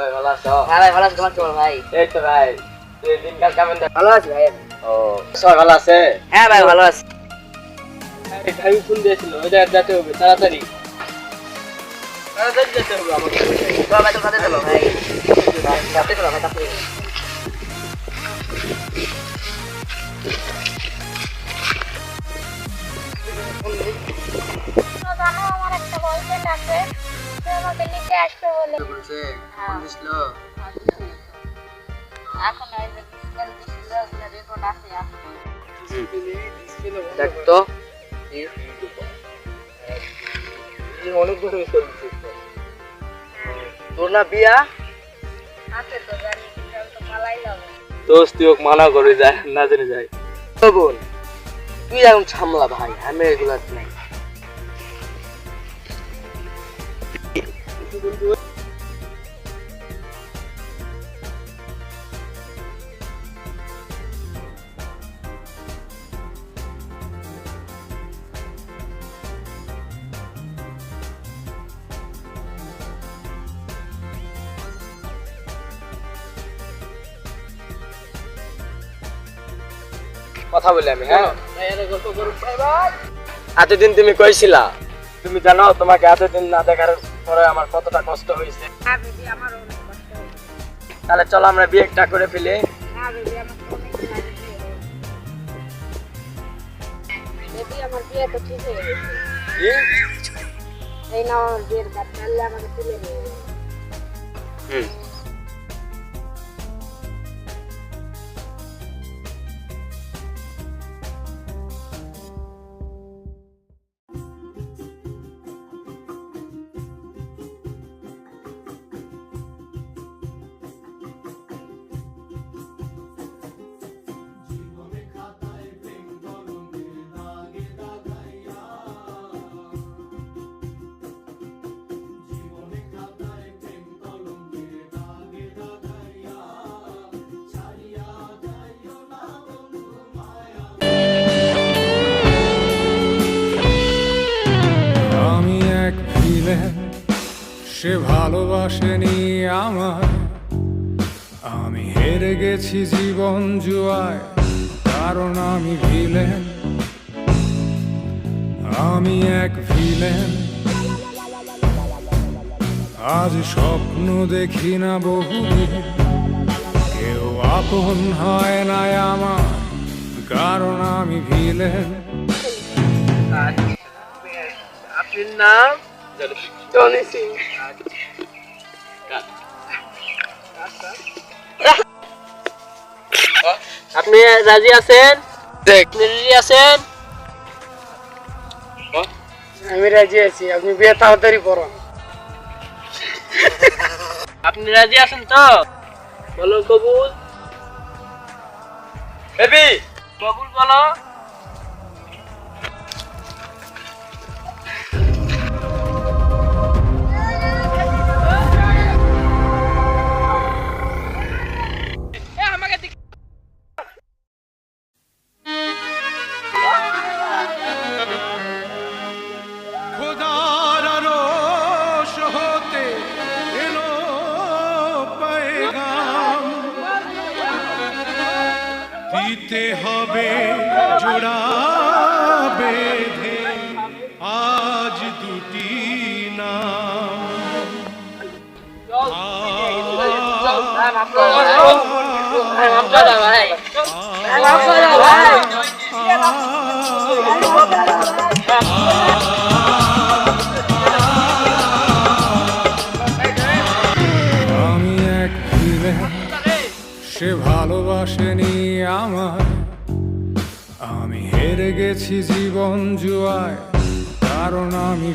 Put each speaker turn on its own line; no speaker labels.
ভাই? ভালো আছো?
হ্যাঁ ভাই ভালো আছি। তোমার কেমন ভাই?
এই তো ভাই দিনকাল কেমন?
ভালো আছি ভাই।
ও সবাই ভালো আছে?
হ্যাঁ ভাই ভালো আছি।
এই ফোন দিয়েছিল ওইটা যেতে হবে তাড়াতাড়ি।
জানো আমার একটা বয়ফ্রেন্ড আছে সে আমাকে নিতে আসবে বলে
বলছে। দিছিল
এখন ওই যে বিস্কেল দিছিল ওগুলো রেকর্ড আছে
দেখ তো অনেক বড় চলছে তোর না বিয়া
আছে তো জানি তো মালাই লাগে
দোস্ত তুই ওকে মানা করে যায় না জেনে যায়। বল তুই এখন সামলা ভাই আমি এগুলো নাই। কথা বলি আমি হ্যাঁ? এতদিন তুমি কইছিলা? তুমি জানো তোমাকে এতদিন না দেখার পরে আমার কতটা কষ্ট হয়েছে।
হ্যাঁ
তাহলে চলো আমরা বিয়েটা করে ফেলি।
ঠিক হয়ে গেছে।
কি?
এই নাও বিয়ের কাজ তাহলে আমাকে তুলে নিয়ে
হুম।
ভালোবাসেনি আমার। আমি হেরে গেছি জীবন জুয়ায়, কারণ আমি ভিলেন। আমি এক ভিলেন। আজ স্বপ্ন দেখি না বহু কেউ আপন হয় না আমার, কারণ আমি ভিলেন।
আপনার নাম? টনি সিং আপনি রাজি আছেন? আপনি রাজি আছেন?
আমি রাজি আছি আপনি বিয়ে তাড়াতাড়ি করুন।
আপনি রাজি আছেন তো? বলো কবুল। বেবি কবুল বলো।
দিতে হবে জোড়া বেঁধে আজ দুটি নাম আমি ভালোবাসেনি আমার আমি হেরে গেছি জীবন জুয়ায় কারণ আমি